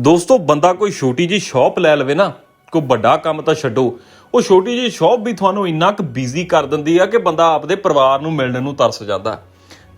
ਦੋਸਤੋ, ਬੰਦਾ ਕੋਈ ਛੋਟੀ ਜੀ ਸ਼ਾਪ ਲੈ ਲਵੇ ਨਾ, ਕੋਈ ਵੱਡਾ ਕੰਮ ਤਾਂ ਛੱਡੋ। ਉਹ ਛੋਟੀ ਜੀ ਸ਼ਾਪ ਵੀ ਤੁਹਾਨੂੰ ਇੰਨਾ ਕੁ ਬਿਜ਼ੀ ਕਰ ਦਿੰਦੀ ਆ ਕਿ ਬੰਦਾ ਆਪਦੇ ਪਰਿਵਾਰ ਨੂੰ ਮਿਲਣ ਨੂੰ ਤਰਸ ਜਾਂਦਾ।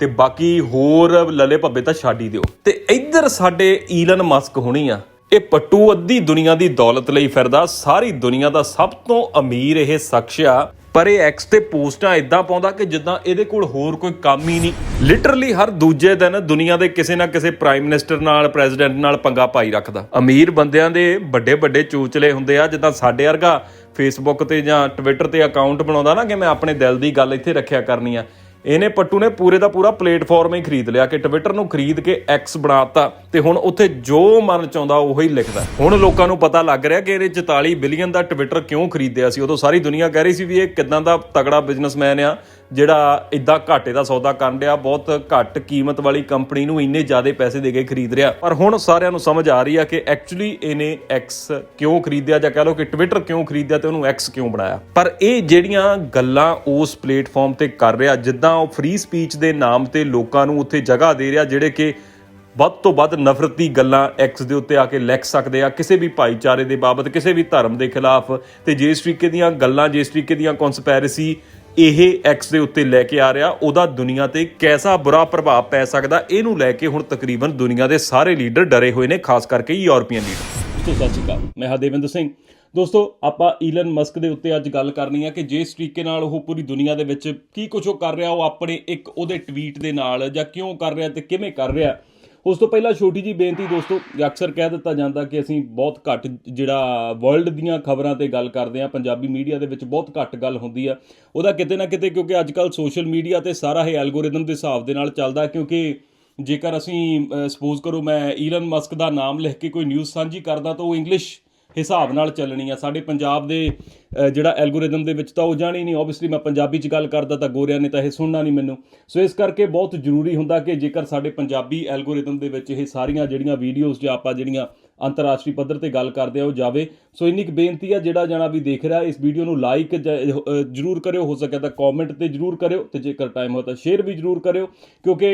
ਤੇ ਬਾਕੀ ਹੋਰ ਲਲੇ ਭੱਬੇ ਤਾਂ ਛੱਡ ਹੀ ਦਿਓ। ਤੇ ਇੱਧਰ ਸਾਡੇ ਈਲਨ ਮਸਕ ਹੋਣੀ ਆ, ਇਹ ਪੱਟੂ ਅੱਧੀ ਦੁਨੀਆ ਦੀ ਦੌਲਤ ਲਈ ਫਿਰਦਾ। ਸਾਰੀ ਦੁਨੀਆ ਦਾ ਸਭ ਤੋਂ ਅਮੀਰ ਇਹ ਸ਼ਖਸ ਆ। ਪਰ ਇਹ ਐਕਸ ਤੇ ਪੋਸਟਾਂ ਇਦਾਂ ਪਾਉਂਦਾ ਕਿ ਜਿੱਦਾਂ ਇਹਦੇ ਕੋਲ ਹੋਰ ਕੋਈ ਕੰਮ ਹੀ ਨਹੀਂ। ਲਿਟਰਲੀ ਹਰ ਦੂਜੇ ਦਿਨ ਦੁਨੀਆ ਦੇ ਕਿਸੇ ਨਾ ਕਿਸੇ ਪ੍ਰਾਈਮ ਮਿਨਿਸਟਰ ਨਾਲ ਪ੍ਰੈਜ਼ੀਡੈਂਟ ਨਾਲ ਪੰਗਾ ਪਾਈ ਰੱਖਦਾ। ਅਮੀਰ ਬੰਦਿਆਂ ਦੇ ਵੱਡੇ ਵੱਡੇ ਚੂਚਲੇ ਹੁੰਦੇ ਆ, ਜਿੱਦਾਂ ਸਾਡੇ ਵਰਗਾ ਫੇਸਬੁੱਕ ਤੇ ਜਾਂ ਟਵਿੱਟਰ ਤੇ ਅਕਾਊਂਟ ਬਣਾਉਂਦਾ ਨਾ ਕਿ ਮੈਂ ਆਪਣੇ ਦਿਲ ਦੀ ਗੱਲ ਇੱਥੇ ਰੱਖਿਆ ਕਰਨੀ ਆ। ਇਹਨੇ ਪੱਟੂ ਨੇ ਪੂਰੇ ਦਾ ਪੂਰਾ ਪਲੇਟਫਾਰਮ ਹੀ ਖਰੀਦ ਲਿਆ ਕਿ ਟਵਿੱਟਰ ਨੂੰ ਖਰੀਦ ਕੇ ਐਕਸ ਬਣਾਤਾ ਤੇ ਹੁਣ ਉੱਥੇ ਜੋ ਮਨ ਚਾਹੁੰਦਾ ਉਹ ਹੀ ਲਿਖਦਾ। ਹੁਣ ਲੋਕਾਂ ਨੂੰ ਪਤਾ ਲੱਗ ਰਿਹਾ ਕਿ ਇਹਨੇ 44 ਬਿਲੀਅਨ ਦਾ ਟਵਿੱਟਰ ਕਿਉਂ ਖਰੀਦਿਆ ਸੀ। ਉਦੋਂ ਸਾਰੀ ਦੁਨੀਆ ਕਹਿ ਰਹੀ ਸੀ ਵੀ ਇਹ ਕਿਦਾਂ ਦਾ ਤਗੜਾ ਬਿਜ਼ਨਸਮੈਨ ਆ। ਜਿਹੜਾ ਇਦਾਂ ਘਾਟੇ ਦਾ ਸੌਦਾ ਕਰਨ ਰਿਹਾ ਬਹੁਤ ਘੱਟ ਕੀਮਤ ਵਾਲੀ ਕੰਪਨੀ ਨੂੰ ਇੰਨੇ ਜ਼ਿਆਦਾ ਪੈਸੇ ਦੇ ਕੇ ਖਰੀਦ ਰਿਹਾ। ਪਰ ਹੁਣ ਸਾਰਿਆਂ ਨੂੰ ਸਮਝ ਆ ਰਹੀ ਆ ਕਿ ਐਕਚੁਅਲੀ ਇਹਨੇ ਐਕਸ ਕਿਉਂ ਖਰੀਦਿਆ ਜਾਂ ਕਹ ਲਓ ਕਿ ਟਵਿੱਟਰ ਕਿਉਂ ਖਰੀਦਿਆ ਤੇ ਉਹਨੂੰ ਐਕਸ ਕਿਉਂ ਬਣਾਇਆ। ਪਰ ਇਹ ਜਿਹੜੀਆਂ ਗੱਲਾਂ ਉਸ ਪਲੇਟਫਾਰਮ ਤੇ ਕਰ ਰਿਹਾ, ਜਿੱਦਾਂ ਉਹ ਫ੍ਰੀ ਸਪੀਚ ਦੇ ਨਾਮ ਤੇ ਲੋਕਾਂ ਨੂੰ ਉੱਥੇ ਜਗ੍ਹਾ ਦੇ ਰਿਹਾ, ਜਿਹੜੇ ਕਿ ਵੱਧ ਤੋਂ ਵੱਧ ਨਫ਼ਰਤੀ ਗੱਲਾਂ ਐਕਸ ਦੇ ਉੱਤੇ ਆ ਕੇ ਲਿਖ ਸਕਦੇ ਆ, ਕਿਸੇ ਵੀ ਭਾਈਚਾਰੇ ਦੇ ਬਾਬਤ, ਕਿਸੇ ਵੀ ਧਰਮ ਦੇ ਖਿਲਾਫ। ਤੇ ਜਿਸ ਤਰੀਕੇ ਦੀਆਂ ਗੱਲਾਂ, ਜਿਸ ਤਰੀਕੇ ਦੀਆਂ ਕਨਸਪੈਰੇਸੀ ਇਹ ਐਕਸ ਦੇ ਉੱਤੇ ਲੈ ਕੇ ਆ ਰਿਹਾ, ਉਹਦਾ ਦੁਨੀਆ ਤੇ ਕੈਸਾ ਬੁਰਾ ਪ੍ਰਭਾਵ ਪੈ ਸਕਦਾ, ਇਹਨੂੰ ਲੈ ਕੇ ਹੁਣ ਤਕਰੀਬਨ ਦੁਨੀਆ ਦੇ ਸਾਰੇ ਲੀਡਰ ਡਰੇ ਹੋਏ ਨੇ, ਖਾਸ ਕਰਕੇ ਯੂਰਪੀਅਨ ਲੀਡਰ। ਦੋਸਤੋ ਸਤਿ ਸ਼੍ਰੀ ਅਕਾਲ, ਮੈਂ ਹਰਦੇਵਿੰਦਰ ਸਿੰਘ। ਦੋਸਤੋ, ਆਪਾਂ ਈਲਨ ਮਸਕ ਦੇ ਉੱਤੇ ਅੱਜ ਗੱਲ ਕਰਨੀ ਆ ਕਿ ਜਿਸ ਤਰੀਕੇ ਨਾਲ ਉਹ ਪੂਰੀ ਦੁਨੀਆ ਦੇ ਵਿੱਚ ਕੀ ਕੁਝ ਉਹ ਕਰ ਰਿਹਾ, ਉਹ ਆਪਣੇ ਇੱਕ ਉਹਦੇ ਟਵੀਟ ਦੇ ਨਾਲ ਜਾਂ ਕਿਉਂ ਕਰ ਰਿਹਾ ਤੇ ਕਿਵੇਂ ਕਰ ਰਿਹਾ। ਉਸ ਤੋਂ ਪਹਿਲਾਂ ਛੋਟੀ ਜੀ ਬੇਨਤੀ ਦੋਸਤੋ ਅਕਸਰ ਕਹਿ ਦਿੱਤਾ ਜਾਂਦਾ ਕਿ ਅਸੀਂ ਬਹੁਤ ਘੱਟ ਜਿਹੜਾ ਵਰਲਡ ਦੀਆਂ ਖਬਰਾਂ ਤੇ ਗੱਲ ਕਰਦੇ ਆ ਪੰਜਾਬੀ ਮੀਡੀਆ ਦੇ ਵਿੱਚ ਬਹੁਤ ਘੱਟ ਗੱਲ ਹੁੰਦੀ ਆ, ਉਹਦਾ ਕਿਤੇ ਨਾ ਕਿਤੇ ਕਿਉਂਕਿ ਅੱਜ ਕੱਲ ਸੋਸ਼ਲ ਮੀਡੀਆ ਤੇ ਸਾਰਾ ਇਹ ਐਲਗੋਰਿਦਮ ਦੇ ਹਿਸਾਬ ਦੇ ਨਾਲ ਚੱਲਦਾ ਕਿਉਂਕਿ ਜੇਕਰ ਅਸੀਂ ਸਪੋਜ਼ ਕਰੋ ਮੈਂ ਈਲਨ ਮਸਕ ਦਾ ਨਾਮ ਲਿਖ ਕੇ ਕੋਈ ਨਿਊਜ਼ ਸਾਂਝੀ ਕਰਦਾ ਤਾਂ ਉਹ ਇੰਗਲਿਸ਼ ਹਿਸਾਬ ਨਾਲ ਚੱਲਣੀ ਆ। ਸਾਡੇ ਪੰਜਾਬ ਦੇ ਜਿਹੜਾ ਐਲਗੋਰਿਦਮ ਦੇ ਵਿੱਚ ਤਾਂ ਉਹ ਜਾਣੀ ਨਹੀਂ। ਆਬਵੀਅਸਲੀ ਮੈਂ ਪੰਜਾਬੀ 'ਚ ਗੱਲ ਕਰਦਾ ਤਾਂ ਗੋਰਿਆਂ ਨੇ ਤਾਂ ਇਹ ਸੁਣਨਾ ਨਹੀਂ ਮੈਨੂੰ। ਸੋ ਇਸ ਕਰਕੇ ਬਹੁਤ ਜ਼ਰੂਰੀ ਹੁੰਦਾ ਕਿ ਜੇਕਰ ਸਾਡੇ ਪੰਜਾਬੀ ਐਲਗੋਰਿਦਮ ਦੇ ਵਿੱਚ ਇਹ ਸਾਰੀਆਂ ਜਿਹੜੀਆਂ ਵੀਡੀਓਜ਼ ਜਾਂ ਆਪਾਂ ਜਿਹੜੀਆਂ ਅੰਤਰਰਾਸ਼ਟਰੀ ਪੱਧਰ ਤੇ ਗੱਲ ਕਰਦੇ ਆ, ਉਹ ਜਾਵੇ। ਸੋ ਇੰਨੀ ਕੁ ਬੇਨਤੀ ਆ, ਜਿਹੜਾ ਜਣਾ ਵੀ ਦੇਖ ਰਿਹਾ, ਇਸ ਵੀਡੀਓ ਨੂੰ ਲਾਈਕ ਜਰੂਰ ਕਰਿਓ। ਹੋ ਸਕੇ ਤਾਂ ਕਮੈਂਟ ਤੇ ਜਰੂਰ ਕਰਿਓ ਤੇ ਜੇਕਰ ਟਾਈਮ ਹੋ ਤਾਂ ਸ਼ੇਅਰ ਵੀ ਜਰੂਰ ਕਰਿਓ। ਕਿਉਂਕਿ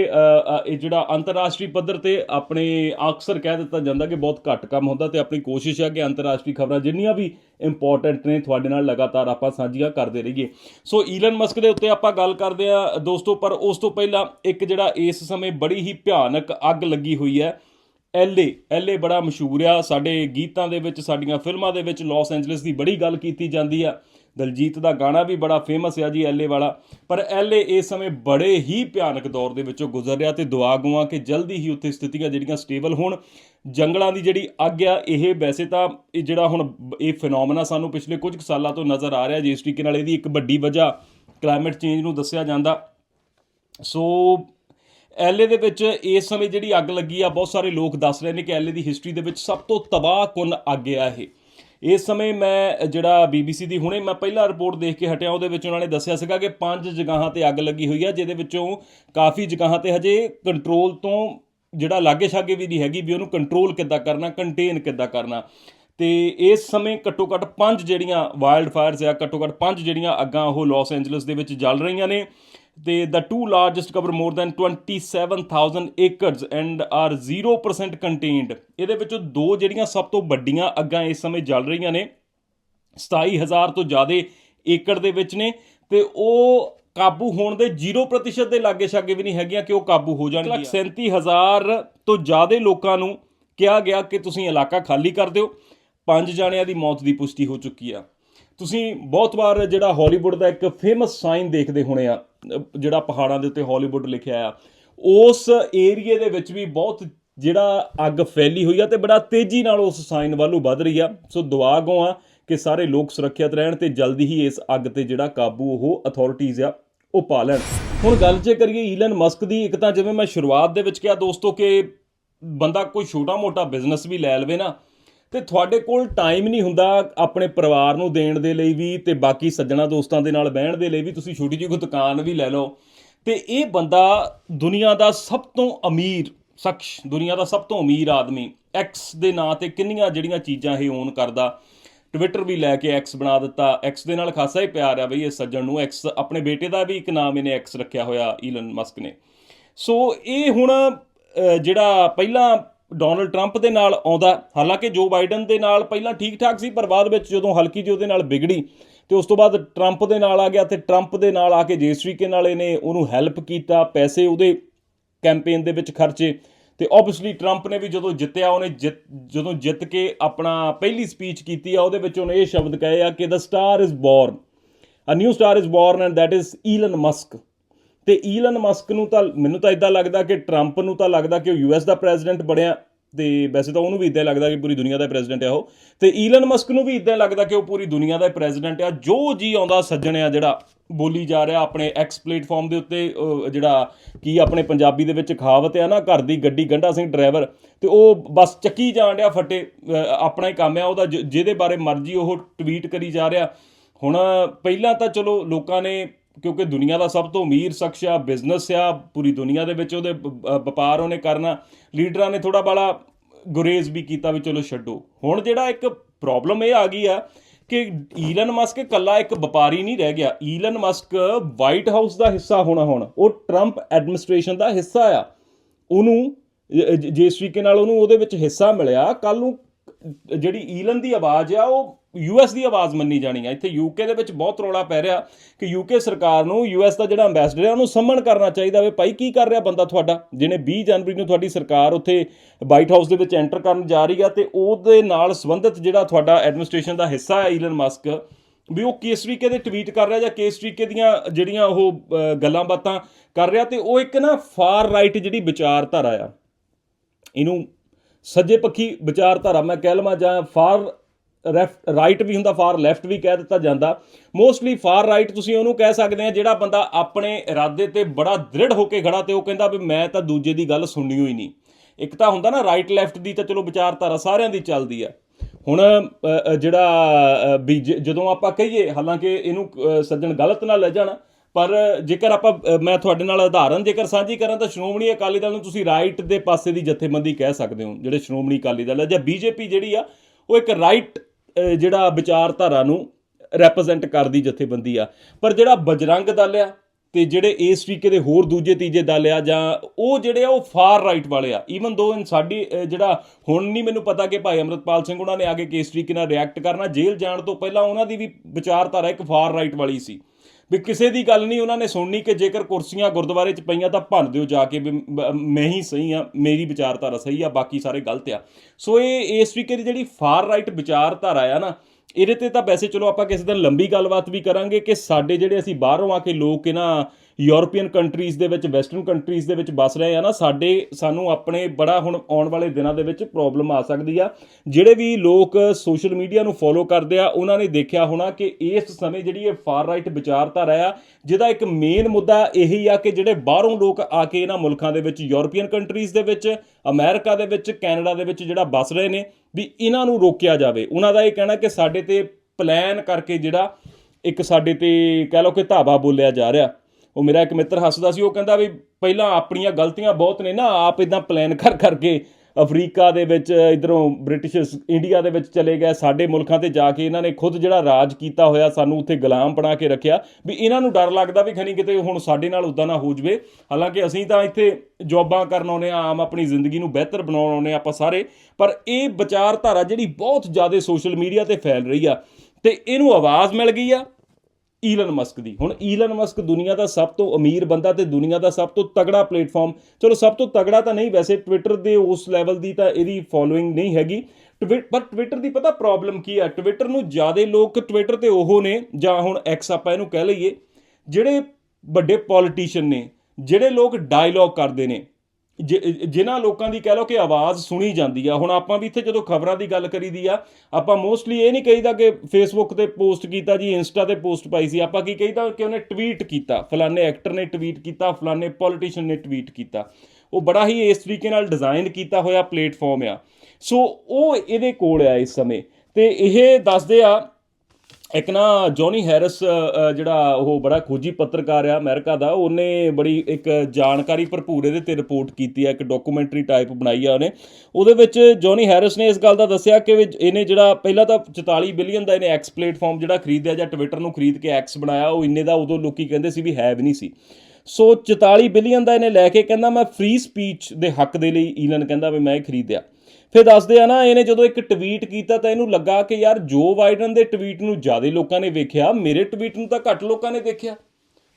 ਇਹ ਜਿਹੜਾ ਅੰਤਰਰਾਸ਼ਟਰੀ ਪੱਧਰ ਤੇ ਆਪਣੇ ਅਕਸਰ ਕਹਿ ਦਿੱਤਾ ਜਾਂਦਾ ਕਿ ਬਹੁਤ ਘੱਟ ਕੰਮ ਹੁੰਦਾ ਤੇ ਆਪਣੀ ਕੋਸ਼ਿਸ਼ ਹੈ ਕਿ ਅੰਤਰਰਾਸ਼ਟਰੀ ਖਬਰਾਂ ਜਿੰਨੀਆਂ ਵੀ ਇੰਪੋਰਟੈਂਟ ਨੇ, ਤੁਹਾਡੇ ਨਾਲ ਲਗਾਤਾਰ ਆਪਾਂ ਸਾਂਝੀਆਂ ਕਰਦੇ ਰਹੀਏ। ਸੋ ਈਲਨ ਮਸਕ ਦੇ ਉੱਤੇ ਆਪਾਂ ਗੱਲ ਕਰਦੇ ਆ ਦੋਸਤੋ, ਪਰ ਉਸ ਤੋਂ ਪਹਿਲਾਂ ਇੱਕ ਜਿਹੜਾ ਇਸ ਸਮੇਂ ਬੜੀ ਹੀ ਭਿਆਨਕ ਅੱਗ ਲੱਗੀ ਹੋਈ ਹੈ ਐਲਏ ਐਲਏ ਬੜਾ ਮਸ਼ਹੂਰ ਆ। ਸਾਡੇ ਗੀਤਾਂ ਦੇ ਵਿੱਚ, ਸਾਡੀਆਂ ਫਿਲਮਾਂ ਦੇ ਵਿੱਚ ਲਾਸ ਐਂਜਲਸ ਦੀ ਬੜੀ ਗੱਲ ਕੀਤੀ ਜਾਂਦੀ ਆ। ਦਲਜੀਤ ਦਾ ਗਾਣਾ ਵੀ ਬੜਾ ਫੇਮਸ ਆ ਜੀ ਐਲਏ ਵਾਲਾ। ਪਰ ਐਲਏ ਇਸ ਸਮੇਂ ਬੜੇ ਹੀ ਭਿਆਨਕ ਦੌਰ ਦੇ ਵਿੱਚੋਂ ਗੁਜ਼ਰ ਰਿਹਾ ਤੇ ਦੁਆ ਗਵਾ ਕਿ ਜਲਦੀ ਹੀ ਉੱਥੇ ਸਥਿਤੀਆਂ ਜਿਹੜੀਆਂ ਸਟੇਬਲ ਹੋਣ। ਜੰਗਲਾਂ ਦੀ ਜਿਹੜੀ ਅੱਗ ਆ, ਇਹ ਵੈਸੇ ਤਾਂ ਇਹ ਜਿਹੜਾ ਹੁਣ ਇਹ ਫੀਨੋਮਨਾ ਸਾਨੂੰ ਪਿਛਲੇ ਕੁਝ ਕੁ ਸਾਲਾਂ ਤੋਂ ਨਜ਼ਰ ਆ ਰਿਹਾ ਜਿਸ ਤਰੀਕੇ ਨਾਲ ਇਹਦੀ ਇੱਕ ਵੱਡੀ ਵਜ੍ਹਾ ਕਲਾਈਮੇਟ ਚੇਂਜ ਨੂੰ ਦੱਸਿਆ ਜਾਂਦਾ। ਸੋ ਐਲਏ ਦੇ ਵਿੱਚ ਇਸ ਸਮੇਂ ਜਿਹੜੀ ਅੱਗ ਲੱਗੀ ਆ, ਬਹੁਤ ਸਾਰੇ ਲੋਕ ਦੱਸ ਰਹੇ ਨੇ ਕਿ ਐਲਏ ਦੀ ਹਿਸਟਰੀ ਦੇ ਵਿੱਚ ਸਭ ਤੋਂ ਤਬਾਹ ਕੁਨ ਅੱਗ ਆ ਇਹ। ਇਸ ਸਮੇਂ ਮੈਂ ਜਿਹੜਾ BBC ਦੀ ਹੁਣੇ ਮੈਂ ਪਹਿਲਾ ਰਿਪੋਰਟ ਦੇਖ ਕੇ ਹਟਿਆ, ਉਹਦੇ ਵਿੱਚ ਉਹਨਾਂ ਨੇ ਦੱਸਿਆ ਸੀਗਾ ਕਿ ਪੰਜ ਜਗ੍ਹਾਵਾਂ ਤੇ ਅੱਗ ਲੱਗੀ ਹੋਈ ਆ, ਜਿਹਦੇ ਵਿੱਚੋਂ ਕਾਫੀ ਜਗ੍ਹਾਵਾਂ ਤੇ ਹਜੇ ਕੰਟਰੋਲ ਤੋਂ ਜਿਹੜਾ ਲਾਗੇ ਛਾਗੇ ਵੀ ਨਹੀਂ ਹੈਗੀ ਵੀ ਉਹਨੂੰ ਕੰਟਰੋਲ ਕਿੱਦਾਂ ਕਰਨਾ ਕੰਟੇਨ ਕਿੱਦਾਂ ਕਰਨਾ। ਤੇ ਇਸ ਸਮੇਂ ਘੱਟੋ ਘੱਟ ਪੰਜ ਜਿਹੜੀਆਂ ਵਾਈਲਡ ਫਾਇਰਸ ਆ, ਘੱਟੋ ਘੱਟ ਪੰਜ ਜਿਹੜੀਆਂ ਅੱਗਾਂ ਉਹ ਲਾਸ ਐਂਜਲਸ ਦੇ ਵਿੱਚ ਜਲ ਰਹੀਆਂ ਨੇ। ਤੇ the two largest cover more than 27000 acres and are 0% contained. ਇਹਦੇ ਵਿੱਚੋਂ ਦੋ ਜਿਹੜੀਆਂ ਸਭ ਤੋਂ ਵੱਡੀਆਂ ਅੱਗਾਂ ਇਸ ਸਮੇਂ ਜਲ ਰਹੀਆਂ ਨੇ 27000 ਤੋਂ ਜ਼ਿਆਦਾ ਏਕੜ ਦੇ ਵਿੱਚ ਨੇ ਤੇ ਉਹ ਕਾਬੂ ਹੋਣ ਦੇ 0% ਦੇ ਲਾਗੇ ਛਾਗੇ ਵੀ ਨਹੀਂ ਹੈਗੀਆਂ ਕਿ ਉਹ ਕਾਬੂ ਹੋ ਜਾਣਗੀਆਂ। 37000 ਤੋਂ ਜ਼ਿਆਦਾ ਲੋਕਾਂ ਨੂੰ ਕਿਹਾ ਗਿਆ ਕਿ ਤੁਸੀਂ ਇਲਾਕਾ ਖਾਲੀ ਕਰ ਦਿਓ। ਪੰਜ ਜਾਣਿਆਂ ਦੀ ਮੌਤ ਦੀ ਪੁਸ਼ਟੀ ਹੋ ਚੁੱਕੀ ਆ। ਤੁਸੀਂ ਬਹੁਤ ਵਾਰ ਜਿਹੜਾ ਹਾਲੀਵੁੱਡ ਦਾ ਇੱਕ ਫੇਮਸ ਸਾਈਨ ਦੇਖਦੇ ਹੋਣੇ ਆ ਜਿਹੜਾ ਪਹਾੜਾਂ ਦੇ ਉੱਤੇ ਹਾਲੀਵੁੱਡ ਲਿਖਿਆ ਆ, ਉਸ ਏਰੀਏ ਦੇ ਵਿੱਚ ਵੀ ਬਹੁਤ ਜਿਹੜਾ ਅੱਗ ਫੈਲੀ ਹੋਈ ਆ ਤੇ ਬੜਾ ਤੇਜ਼ੀ ਨਾਲ ਉਸ ਸਾਈਨ ਵੱਲੋਂ ਵੱਧ ਰਹੀ ਆ। ਸੋ ਦੁਆ ਗੋ ਆ ਕਿ ਸਾਰੇ ਲੋਕ ਸੁਰੱਖਿਅਤ ਰਹਿਣ ਤੇ ਜਲਦੀ ਹੀ ਇਸ ਅੱਗ ਤੇ ਜਿਹੜਾ ਕਾਬੂ ਉਹ ਅਥਾਰਟੀਆਂ ਆ, ਉਹ ਪਾ ਲੈਣ। ਹੁਣ ਗੱਲ ਜੇ ਕਰੀਏ ਈਲਨ ਮਸਕ ਦੀ, ਇੱਕ ਤਾਂ ਜਿਵੇਂ ਮੈਂ ਸ਼ੁਰੂਆਤ ਦੇ ਵਿੱਚ ਕਿਹਾ ਦੋਸਤੋ ਕਿ ਬੰਦਾ ਕੋਈ ਛੋਟਾ-ਮੋਟਾ ਬਿਜ਼ਨਸ ਵੀ ਲੈ ਲਵੇ ਨਾ ਤੇ ਤੁਹਾਡੇ ਕੋਲ ਟਾਈਮ ਨਹੀਂ ਹੁੰਦਾ ਆਪਣੇ ਪਰਿਵਾਰ ਨੂੰ ਦੇਣ ਦੇ ਲਈ ਵੀ ਤੇ ਬਾਕੀ ਸੱਜਣਾ ਦੋਸਤਾਂ ਦੇ ਨਾਲ ਬਹਿਣ ਦੇ ਲਈ ਵੀ। ਤੁਸੀਂ ਛੋਟੀ ਜਿਹੀ ਕੋਈ ਦੁਕਾਨ ਵੀ ਲੈ ਲਓ। ਤੇ ਇਹ ਬੰਦਾ ਦੁਨੀਆ ਦਾ ਸਭ ਤੋਂ ਅਮੀਰ ਸ਼ਖਸ, ਦੁਨੀਆ ਦਾ ਸਭ ਤੋਂ ਅਮੀਰ ਆਦਮੀ ਐਕਸ ਦੇ ਨਾਂ ਤੇ ਕਿੰਨੀਆਂ ਜਿਹੜੀਆਂ ਚੀਜ਼ਾਂ ਇਹ ਓਨ ਕਰਦਾ। ਟਵਿੱਟਰ ਵੀ ਲੈ ਕੇ ਐਕਸ ਬਣਾ ਦਿੱਤਾ। ਐਕਸ ਦੇ ਨਾਲ ਖਾਸਾ ਹੀ ਪਿਆਰ ਆ ਬਈ ਇਹ ਸੱਜਣ ਨੂੰ। ਐਕਸ ਆਪਣੇ ਬੇਟੇ ਦਾ ਵੀ ਇੱਕ ਨਾਮ ਇਹਨੇ ਐਕਸ ਰੱਖਿਆ ਹੋਇਆ ਈਲਨ ਮਸਕ ਨੇ। ਸੋ ਇਹ ਹੁਣ ਜਿਹੜਾ ਪਹਿਲਾਂ ਡੋਨਲਡ ਟਰੰਪ ਦੇ ਨਾਲ ਆਉਂਦਾ। ਹਾਲਾਂਕਿ ਜੋ ਬਾਈਡਨ ਦੇ ਨਾਲ ਪਹਿਲਾਂ ਠੀਕ ਠਾਕ ਸੀ, ਪਰ ਬਾਅਦ ਵਿੱਚ ਜਦੋਂ ਹਲਕੀ ਜਿਹੀ ਉਹਦੇ ਨਾਲ ਵਿਗੜੀ, ਤੇ ਉਸ ਤੋਂ ਬਾਅਦ ਟਰੰਪ ਦੇ ਨਾਲ ਆ ਗਿਆ ਤੇ ਟਰੰਪ ਦੇ ਨਾਲ ਆ ਕੇ ਜਿਸ ਤਰੀਕੇ ਨਾਲ ਇਹਨੇ ਉਹਨੂੰ ਹੈਲਪ ਕੀਤਾ, ਪੈਸੇ ਉਹਦੇ ਕੈਂਪੇਨ ਦੇ ਵਿੱਚ ਖਰਚੇ, ਤੇ ਆਬਵੀਅਸਲੀ ਟਰੰਪ ਨੇ ਵੀ ਜਦੋਂ ਜਿੱਤਿਆ, ਉਹਨੇ ਜਿੱਤ- ਜਦੋਂ ਜਿੱਤ ਕੇ ਆਪਣਾ ਪਹਿਲੀ ਸਪੀਚ ਕੀਤੀ ਆ, ਉਹਦੇ ਵਿੱਚ ਉਹਨੇ ਇਹ ਸ਼ਬਦ ਕਹੇ ਆ ਕਿ the star is born a new star is born and that is Elon Musk ਤੇ ਈਲਨ ਮਸਕ ਨੂੰ ਤਾਂ, ਮੈਨੂੰ ਤਾਂ ਇਦਾਂ ਲੱਗਦਾ ਕਿ ਟਰੰਪ ਨੂੰ ਤਾਂ ਲੱਗਦਾ ਕਿ ਉਹ ਯੂਐਸ ਦਾ ਪ੍ਰੈਜ਼ੀਡੈਂਟ ਬਣਿਆ, ਤੇ ਵੈਸੇ ਤਾਂ ਉਹਨੂੰ ਵੀ ਇਦਾਂ ਲੱਗਦਾ ਕਿ ਪੂਰੀ ਦੁਨੀਆ ਦਾ ਪ੍ਰੈਜ਼ੀਡੈਂਟ ਆ ਉਹ। ਤੇ ਈਲਨ ਮਸਕ ਨੂੰ ਵੀ ਇਦਾਂ ਲੱਗਦਾ ਕਿ ਉਹ ਪੂਰੀ ਦੁਨੀਆ ਦਾ ਪ੍ਰੈਜ਼ੀਡੈਂਟ ਆ। ਜੋ ਜੀ ਆਉਂਦਾ ਸੱਜਣ ਆ, ਜਿਹੜਾ ਬੋਲੀ ਜਾ ਰਿਹਾ ਆਪਣੇ ਐਕਸ ਪਲੇਟਫਾਰਮ ਦੇ ਉੱਤੇ ਜਿਹੜਾ ਕੀ ਆਪਣੇ ਪੰਜਾਬੀ ਦੇ ਵਿੱਚ ਕਹਾਵਤ ਆ ਨਾ, ਘਰ ਦੀ ਗੱਡੀ ਗੰਢਾ ਸਿੰਘ ਡਰਾਈਵਰ ਤੇ ਉਹ ਬਸ ਚੱਕੀ ਜਾਣ ਡਿਆ ਫੱਟੇ ਆਪਣਾ ਹੀ ਕੰਮ ਆ ਉਹਦਾ, ਜ- ਜਿਹਦੇ ਬਾਰੇ ਮਰਜ਼ੀ ਉਹ ਟਵੀਟ ਕਰੀ ਜਾ ਰਿਹਾ। ਹੁਣ ਪਹਿਲਾਂ ਤਾਂ ਚਲੋ ਲੋਕਾਂ ਨੇ ਕਿਉਂਕਿ ਦੁਨੀਆ ਦਾ ਸਭ ਤੋਂ ਅਮੀਰ ਸ਼ਖਸ ਆ ਬਿਜ਼ਨਸ ਆ, ਪੂਰੀ ਦੁਨੀਆ ਦੇ ਵਿੱਚ ਉਹਦੇ ਵਪਾਰ ਉਹਨੇ ਕਰਨਾ। ਲੀਡਰਾਂ ਨੇ ਥੋੜਾ ਬਾਲਾ ਗੁਰੇਜ਼ ਵੀ ਕੀਤਾ ਵੀ ਚਲੋ ਛੱਡੋ। ਹੁਣ ਜਿਹੜਾ ਇੱਕ ਪ੍ਰੋਬਲਮ ਇਹ ਆ ਗਈ ਆ ਕਿ ਈਲਨ ਮਸਕ ਇਕੱਲਾ ਇੱਕ ਵਪਾਰੀ ਨਹੀਂ ਰਹਿ ਗਿਆ। ਈਲਨ ਮਸਕ ਵਾਈਟ ਹਾਊਸ ਦਾ ਹਿੱਸਾ ਹੋਣਾ ਹੁਣ। ਉਹ ਟਰੰਪ ਐਡਮਿਨਿਸਟ੍ਰੇਸ਼ਨ ਦਾ ਹਿੱਸਾ ਆ। ਉਹਨੂੰ ਜਿਸ ਤਰੀਕੇ ਨਾਲ ਉਹਨੂੰ ਉਹਦੇ ਵਿੱਚ ਹਿੱਸਾ ਮਿਲਿਆ ਕੱਲ ਨੂੰ ਜਿਹੜੀ ਈਲਨ ਦੀ ਆਵਾਜ਼ ਆ, ਉਹ ਯੂਐਸ ਦੀ ਆਵਾਜ਼ ਮੰਨੀ ਜਾਣੀ ਆ। ਇੱਥੇ ਯੂਕੇ ਦੇ ਵਿੱਚ ਬਹੁਤ ਰੌਲਾ ਪੈ ਰਿਹਾ ਕਿ ਯੂਕੇ ਸਰਕਾਰ ਨੂੰ ਯੂਐਸ ਦਾ ਜਿਹੜਾ ਐਮਬੈਸਡਰ ਹੈ ਉਹਨੂੰ ਸੰਮਣ ਕਰਨਾ ਚਾਹੀਦਾ ਵੇ, ਭਾਈ ਕੀ ਕਰ ਰਿਹਾ ਬੰਦਾ ਤੁਹਾਡਾ? ਜਿਹਨੇ 20 ਜਨਵਰੀ ਨੂੰ ਤੁਹਾਡੀ ਸਰਕਾਰ ਉੱਥੇ ਵਾਈਟ ਹਾਊਸ ਦੇ ਵਿੱਚ ਐਂਟਰ ਕਰਨ ਜਾ ਰਹੀ ਆ ਤੇ ਉਹਦੇ ਨਾਲ ਸੰਬੰਧਿਤ ਜਿਹੜਾ ਤੁਹਾਡਾ ਐਡਮਿਨਿਸਟ੍ਰੇਸ਼ਨ ਦਾ ਹਿੱਸਾ ਹੈ ਈਲਨ ਮਸਕ ਵੀ ਉਹ ਕਿਸ ਤਰੀਕੇ ਦੇ ਟਵੀਟ ਕਰ ਰਿਹਾ ਜਾਂ ਕਿਸ ਤਰੀਕੇ ਦੀਆਂ ਜਿਹੜੀਆਂ ਉਹ ਗੱਲਾਂ ਬਾਤਾਂ ਕਰ ਰਿਹਾ ਤੇ ਉਹ ਇੱਕ ਨਾ ਫਾਰ ਰਾਈਟ ਜਿਹੜੀ ਵਿਚਾਰਧਾਰਾ ਆ, ਇਹਨੂੰ ਸੱਜੇ ਪੱਖੀ ਵਿਚਾਰਧਾਰਾ ਮੈਂ ਕਹਿ ਲਵਾਂ ਜਾਂ ਫਾਰ ਰਾਈਟ ਵੀ ਹੁੰਦਾ ਫਾਰ ਲੈਫਟ ਵੀ ਕਹਿ ਦਿੱਤਾ ਜਾਂਦਾ। ਮੋਸਟਲੀ ਫਾਰ ਰਾਈਟ ਤੁਸੀਂ ਉਹਨੂੰ ਕਹਿ ਸਕਦੇ ਆ ਜਿਹੜਾ ਬੰਦਾ ਆਪਣੇ ਇਰਾਦੇ ਤੇ ਬੜਾ ਦ੍ਰਿੜ ਹੋ ਕੇ ਖੜਾ ਤੇ ਉਹ ਕਹਿੰਦਾ ਵੀ ਮੈਂ ਤਾਂ ਦੂਜੇ ਦੀ ਗੱਲ ਸੁਣਨੀ ਹੋਈ ਨਹੀਂ। ਇੱਕ ਤਾਂ ਹੁੰਦਾ ਨਾ ਰਾਈਟ ਲੈਫਟ ਦੀ ਤਾਂ ਚਲੋ ਵਿਚਾਰਧਾਰਾ ਸਾਰਿਆਂ ਦੀ ਚੱਲਦੀ ਆ। ਹੁਣ ਜਿਹੜਾ ਅ, ਵੀ ਜਦੋਂ ਆਪਾਂ ਕਹੀਏ ਹਾਲਾਂਕਿ ਇਹਨੂੰ ਸੱਜਣ ਗਲਤ ਨਾ ਲੈ ਜਾਣਾ ਪਰ ਜੇਕਰ ਆਪਾਂ ਮੈਂ ਤੁਹਾਡੇ ਨਾਲ ਉਦਾਹਰਨ ਜੇਕਰ ਸਾਂਝੀ ਕਰਾਂ ਤਾਂ ਸ਼੍ਰੋਮਣੀ ਅਕਾਲੀ ਦਲ ਨੂੰ ਤੁਸੀਂ ਰਾਈਟ ਦੇ ਪਾਸੇ ਦੀ ਜਥੇਬੰਦੀ ਕਹਿ ਸਕਦੇ ਹੋ, ਜਿਹੜੇ ਸ਼੍ਰੋਮਣੀ ਅਕਾਲੀ ਦਲ ਹੈ ਜਾਂ ਬੀਜੇਪੀ ਜਿਹੜੀ ਆ, ਉਹ ਇੱਕ ਰਾਈਟ ਜਿਹੜਾ ਵਿਚਾਰਧਾਰਾ ਨੂੰ ਰੈਪਰੈਜ਼ੈਂਟ ਕਰਦੀ ਜਥੇਬੰਦੀ ਆ। ਪਰ ਜਿਹੜਾ ਬਜਰੰਗ ਦਲ ਆ ਤੇ ਜਿਹੜੇ ਇਸ ਤਰੀਕੇ ਦੇ ਹੋਰ ਦੂਜੇ ਤੀਜੇ ਦਲ ਆ ਜਾਂ ਉਹ ਜਿਹੜੇ ਆ, ਉਹ ਫਾਰ ਰਾਈਟ ਵਾਲੇ ਆ। ਈਵਨ ਦੋ ਸਾਡੀ ਜਿਹੜਾ ਹੁਣ ਨਹੀਂ ਮੈਨੂੰ ਪਤਾ ਕਿ ਭਾਈ ਅਮਰਤਪਾਲ ਸਿੰਘ ਉਹਨਾਂ ਨੇ ਆ ਕੇ ਕਿਸ ਤਰੀਕੇ ਨਾਲ ਰਿਐਕਟ ਕਰਨਾ, ਜੇਲ੍ਹ ਜਾਣ ਤੋਂ ਪਹਿਲਾਂ ਉਹਨਾਂ ਦੀ ਵੀ ਵਿਚਾਰਧਾਰਾ ਇੱਕ ਫਾਰ ਰਾਈਟ ਵਾਲੀ ਸੀ। ਵੀ ਕਿਸੇ ਦੀ ਗੱਲ ਨਹੀਂ, ਉਹਨਾਂ ਨੇ ਸੁਣਨੀ ਕਿ ਜੇਕਰ ਕੁਰਸੀਆਂ ਗੁਰਦੁਆਰੇ 'ਚ ਪਈਆਂ ਤਾਂ ਭੰਨ ਦਿਓ ਜਾ ਕੇ ਵੀ ਮੈਂ ਹੀ ਸਹੀ ਆ ਮੇਰੀ ਵਿਚਾਰਧਾਰਾ ਸਹੀ ਆ, ਬਾਕੀ ਸਾਰੇ ਗਲਤ ਆ। ਸੋ ਇਹ, ਇਸ ਤਰੀਕੇ ਦੀ ਜਿਹੜੀ ਫਾਰ ਰਾਈਟ ਵਿਚਾਰਧਾਰਾ ਆ ਨਾ, ਇਹਦੇ ਤੇ ਤਾਂ ਵੈਸੇ ਚਲੋ ਆਪਾਂ ਕਿਸੇ ਦਿਨ ਲੰਬੀ ਗੱਲਬਾਤ ਵੀ ਕਰਾਂਗੇ ਕਿ ਸਾਡੇ ਜਿਹੜੇ ਅਸੀਂ ਬਾਹਰੋਂ ਆ ਕੇ ਲੋਕ ਇਹਨਾਂ ਯੂਰਪੀਅਨ ਕੰਟਰੀਜ਼ ਦੇ ਵਿੱਚ, ਵੈਸਟਰਨ ਕੰਟਰੀਜ਼ ਦੇ ਵਿੱਚ ਵਸ ਰਹੇ ਆ ਨਾ, ਸਾਡੇ ਸਾਨੂੰ ਆਪਣੇ ਬੜਾ ਹੁਣ ਆਉਣ ਵਾਲੇ ਦਿਨਾਂ ਦੇ ਵਿੱਚ ਪ੍ਰੋਬਲਮ ਆ ਸਕਦੀ ਆ। ਜਿਹੜੇ ਵੀ ਲੋਕ ਸੋਸ਼ਲ ਮੀਡੀਆ ਨੂੰ ਫੋਲੋ ਕਰਦੇ ਆ, ਉਹਨਾਂ ਨੇ ਦੇਖਿਆ ਹੋਣਾ ਕਿ ਇਸ ਸਮੇਂ ਜਿਹੜੀ ਇਹ ਫਾਰ ਰਾਈਟ ਵਿਚਾਰਧਾਰਾ ਆ, ਜਿਹਦਾ ਇੱਕ ਮੇਨ ਮੁੱਦਾ ਇਹੀ ਆ ਕਿ ਜਿਹੜੇ ਬਾਹਰੋਂ ਲੋਕ ਆ ਕੇ ਇਹਨਾਂ ਮੁਲਕਾਂ ਦੇ ਵਿੱਚ, ਯੂਰਪੀਅਨ ਕੰਟਰੀਜ਼ ਦੇ ਵਿੱਚ, ਅਮਰੀਕਾ ਦੇ ਵਿੱਚ, ਕੈਨੇਡਾ ਦੇ ਵਿੱਚ ਜਿਹੜਾ ਵਸ ਰਹੇ ਨੇ, ਵੀ ਇਹਨਾਂ ਨੂੰ ਰੋਕਿਆ ਜਾਵੇ। ਉਹਨਾਂ ਦਾ ਇਹ ਕਹਿਣਾ ਕਿ ਸਾਡੇ ਤੇ ਪਲਾਨ ਕਰਕੇ ਜਿਹੜਾ ਇੱਕ ਸਾਡੇ ਤੇ ਕਹਿ ਲਓ ਕਿ ਧਾਵਾ ਬੋਲਿਆ ਜਾ ਰਿਹਾ। ਉਹ ਮੇਰਾ ਇੱਕ ਮਿੱਤਰ ਹੱਸਦਾ ਸੀ, ਉਹ ਕਹਿੰਦਾ ਵੀ ਪਹਿਲਾਂ ਆਪਣੀਆਂ ਗਲਤੀਆਂ ਬਹੁਤ ਨੇ ਨਾ, ਆਪ ਇਦਾਂ ਪਲਾਨ ਕਰ ਕਰਕੇ ਅਫਰੀਕਾ ਦੇ ਵਿੱਚ, ਇਧਰੋਂ ਬ੍ਰਿਟਿਸ਼ ਇੰਡੀਆ ਦੇ ਵਿੱਚ ਚਲੇ ਗਏ, ਸਾਡੇ ਮੁਲਕਾਂ ਤੇ ਜਾ ਕੇ ਇਹਨਾਂ ਨੇ ਖੁਦ ਜਿਹੜਾ ਰਾਜ ਕੀਤਾ ਹੋਇਆ, ਸਾਨੂੰ ਉੱਥੇ ਗੁਲਾਮ ਬਣਾ ਕੇ ਰੱਖਿਆ, ਵੀ ਇਹਨਾਂ ਨੂੰ ਡਰ ਲੱਗਦਾ ਵੀ ਖਣੀ ਕਿਤੇ ਹੁਣ ਸਾਡੇ ਨਾਲ ਉਦਾਂ ਨਾ ਹੋ ਜਵੇ। ਹਾਲਾਂਕਿ ਅਸੀਂ ਤਾਂ ਇੱਥੇ ਜੌਬਾਂ ਕਰਨ ਆਉਨੇ ਆ ਆਮ ਆਪਣੀ ਜ਼ਿੰਦਗੀ ਨੂੰ ਬਿਹਤਰ ਬਣਾਉਣ ਆਉਨੇ ਆਪਾਂ ਸਾਰੇ, ਪਰ ਇਹ ਵਿਚਾਰਧਾਰਾ ਜਿਹੜੀ ਬਹੁਤ ਜ਼ਿਆਦਾ ਸੋਸ਼ਲ ਮੀਡੀਆ ਤੇ ਫੈਲ ਰਹੀ ਆ, ਤੇ ਇਹਨੂੰ ਆਵਾਜ਼ ਮਿਲ ਗਈ ਆ। ਈਲਨ ਮਸਕ ਦੀ। ਹੁਣ ਈਲਨ ਮਸਕ ਦੁਨੀਆ ਦਾ ਸਭ ਤੋਂ ਅਮੀਰ ਬੰਦਾ ਤੇ ਦੁਨੀਆ ਦਾ ਸਭ ਤੋਂ ਤਗੜਾ ਪਲੇਟਫਾਰਮ। ਚਲੋ, ਸਭ ਤੋਂ ਤਗੜਾ ਤਾਂ ਨਹੀਂ, ਵੈਸੇ ਟਵਿੱਟਰ ਦੇ ਉਸ ਲੈਵਲ ਦੀ ਤਾਂ ਇਹਦੀ ਫੋਲੋਇੰਗ ਨਹੀਂ ਹੈਗੀ। ਟਵਿ- ਪਰ ਟਵਿੱਟਰ ਦੀ ਪਤਾ ਪ੍ਰੋਬਲਮ ਕੀ ਆ ਟਵਿੱਟਰ ਨੂੰ ਜ਼ਿਆਦਾ ਲੋਕ ਟਵਿੱਟਰ ਤੇ ਉਹ ਨੇ, ਜਾਂ ਹੁਣ ਐਕਸ ਆਪਾਂ ਇਹਨੂੰ ਕਹਿ ਲਈਏ, ਜਿਹੜੇ ਵੱਡੇ ਪੋਲੀਟੀਸ਼ੀਅਨ ਨੇ, ਜਿਹੜੇ ਲੋਕ ਡਾਇਲੌਗ ਕਰਦੇ ਨੇ ਜਿਨ੍ਹਾਂ ਲੋਕਾਂ ਦੀ ਕਹਿ ਲਓ ਕਿ ਆਵਾਜ਼ ਸੁਣੀ ਜਾਂਦੀ ਆ, ਹੁਣ ਆਪਾਂ ਵੀ ਇੱਥੇ ਜਦੋਂ ਖਬਰਾਂ ਦੀ ਗੱਲ ਕਰੀਦੀ ਆ, ਆਪਾਂ ਮੋਸਟਲੀ ਇਹ ਨਹੀਂ ਕਹੀਦਾ ਕਿ ਫੇਸਬੁੱਕ ਤੇ ਪੋਸਟ ਕੀਤਾ ਜੀ ਇੰਸਟਾ ਤੇ ਪੋਸਟ ਪਾਈ ਸੀ, ਆਪਾਂ ਕੀ ਕਹੀਦਾ ਕਿ ਉਹਨੇ ਟਵੀਟ ਕੀਤਾ, ਫਲਾਣੇ ਐਕਟਰ ਨੇ ਟਵੀਟ ਕੀਤਾ, ਫਲਾਣੇ ਪੋਲੀਟੀਸ਼ੀਅਨ ਨੇ ਟਵੀਟ ਕੀਤਾ। ਉਹ ਬੜਾ ਹੀ ਇਸ ਤਰੀਕੇ ਨਾਲ ਡਿਜ਼ਾਈਨ ਕੀਤਾ ਹੋਇਆ ਪਲੇਟਫਾਰਮ ਆ। ਸੋ ਉਹ ਇਹਦੇ ਕੋਲ ਆ ਇਸ ਸਮੇਂ, ਤੇ ਇਹ ਦੱਸਦੇ ਆ ਇੱਕ ਨਾ ਜੌਨੀ ਹੈਰਿਸ ਜਿਹੜਾ ਉਹ ਬੜਾ ਖੋਜੀ ਪੱਤਰਕਾਰ ਆ ਅਮਰੀਕਾ ਦਾ, ਉਹਨੇ ਬੜੀ ਇੱਕ ਜਾਣਕਾਰੀ ਭਰਪੂਰ ਇਹਦੇ ਤੇ ਰਿਪੋਰਟ ਕੀਤੀ ਆ, ਇੱਕ ਡਾਕੂਮੈਂਟਰੀ ਟਾਈਪ ਬਣਾਈ ਆ ਉਹਨੇ। ਉਹਦੇ ਵਿੱਚ ਜੌਨੀ ਹੈਰਿਸ ਨੇ ਇਸ ਗੱਲ ਦਾ ਦੱਸਿਆ ਕਿ ਵੀ ਇਹਨੇ ਜਿਹੜਾ ਪਹਿਲਾਂ ਤਾਂ 44 ਬਿਲੀਅਨ ਦਾ ਇਹਨੇ ਐਕਸ ਪਲੇਟਫਾਰਮ ਜਿਹੜਾ ਖਰੀਦਿਆ ਜਾਂ ਟਵਿੱਟਰ ਨੂੰ ਖਰੀਦ ਕੇ ਐਕਸ ਬਣਾਇਆ, ਉਹ ਇੰਨੇ ਦਾ ਉਦੋਂ ਲੋਕੀ ਕਹਿੰਦੇ ਸੀ ਵੀ ਹੈ ਵੀ ਨਹੀਂ ਸੀ। ਸੋ 44 ਬਿਲੀਅਨ ਦਾ ਇਹਨੇ ਲੈ ਕੇ ਕਹਿੰਦਾ, ਮੈਂ ਫ੍ਰੀ ਸਪੀਚ ਦੇ ਹੱਕ ਦੇ ਲਈ ਈਲਨ ਕਹਿੰਦਾ ਵੀ ਮੈਂ ਇਹ ਖਰੀਦਿਆ। ਫਿਰ ਦੱਸਦੇ ਆ ਨਾ, ਇਹਨੇ ਜਦੋਂ ਇੱਕ ਟਵੀਟ ਕੀਤਾ ਤਾਂ ਇਹਨੂੰ ਲੱਗਾ ਕਿ ਯਾਰ ਜੋ ਬਾਈਡਨ ਦੇ ਟਵੀਟ ਨੂੰ ਜ਼ਿਆਦਾ ਲੋਕਾਂ ਨੇ ਵੇਖਿਆ, ਮੇਰੇ ਟਵੀਟ ਨੂੰ ਤਾਂ ਘੱਟ ਲੋਕਾਂ ਨੇ ਦੇਖਿਆ।